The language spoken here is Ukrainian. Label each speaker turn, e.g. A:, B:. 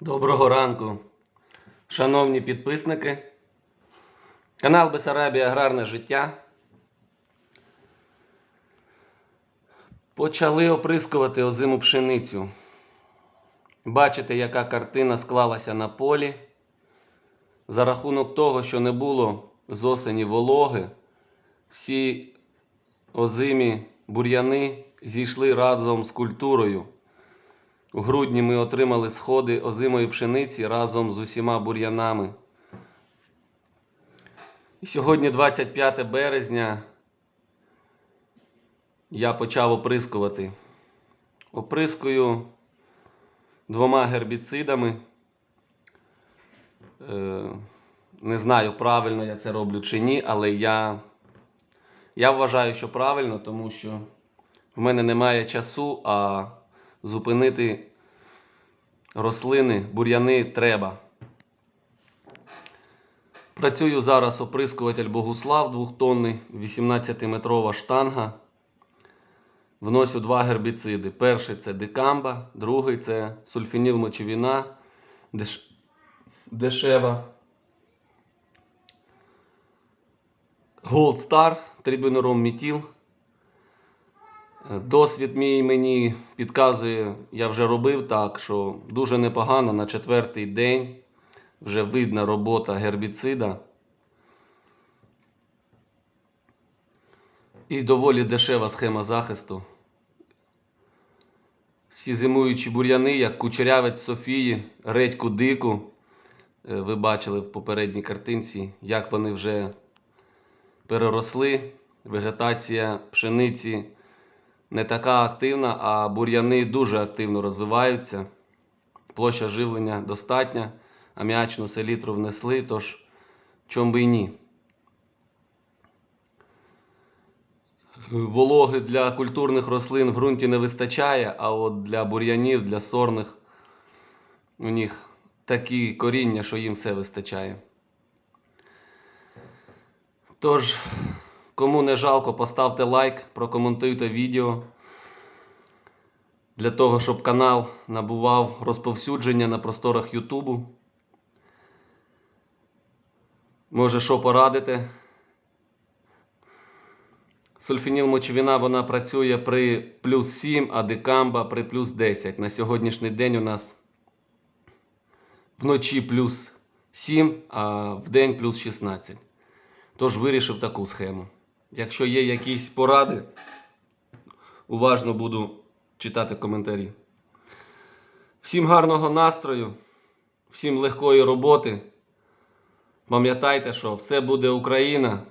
A: Доброго ранку, шановні підписники. Канал Бесарабія Аграрне життя. Почали оприскувати озиму пшеницю. Бачите, яка картина склалася на полі. За рахунок того, що не було з осені вологи, всі озимі бур'яни зійшли разом з культурою. У грудні ми отримали сходи озимої пшениці разом з усіма бур'янами. І сьогодні, 25 березня, я почав оприскувати. Оприскую двома гербіцидами. Е, Не знаю, правильно я це роблю чи ні, але я, я вважаю, що правильно, тому що в мене немає часу, а зупинити рослини, бур'яни треба. Працюю зараз оприскуватель Богуслав 2-тонний, 18-метрова штанга. Вносю два гербіциди. Перший це дикамба, другий це сульфініл мочевина деш... дешева. Gold Star, трибунором метіл. Досвід мій мені підказує, я вже робив так, що дуже непогано на четвертий день вже видна робота гербіцида. І доволі дешева схема захисту. Всі зимуючі бур'яни, як кучерявець Софії, редьку дику. е, Ви бачили в попередній картинці, як вони вже переросли. Вегетація пшениці не така активна, а бур'яни дуже активно розвиваються. Площа живлення достатня, аміачну селітру внесли, тож чом би і ні. Вологи для культурних рослин в ґрунті не вистачає, а от для бур'янів, для сорних у них такі коріння, що їм все вистачає. Тож, кому не жалко, поставте лайк, прокоментуйте відео для того, щоб канал набував розповсюдження на просторах Ютубу. Може, що порадите? Сульфініл мочевина вона працює при плюс 7, а дикамба при плюс 10. На сьогоднішній день у нас вночі плюс 7, а в день плюс 16. Тож вирішив таку схему. Якщо є якісь поради, уважно буду читати коментарі. Всім гарного настрою, всім легкої роботи. Пам'ятайте, що все буде Україна.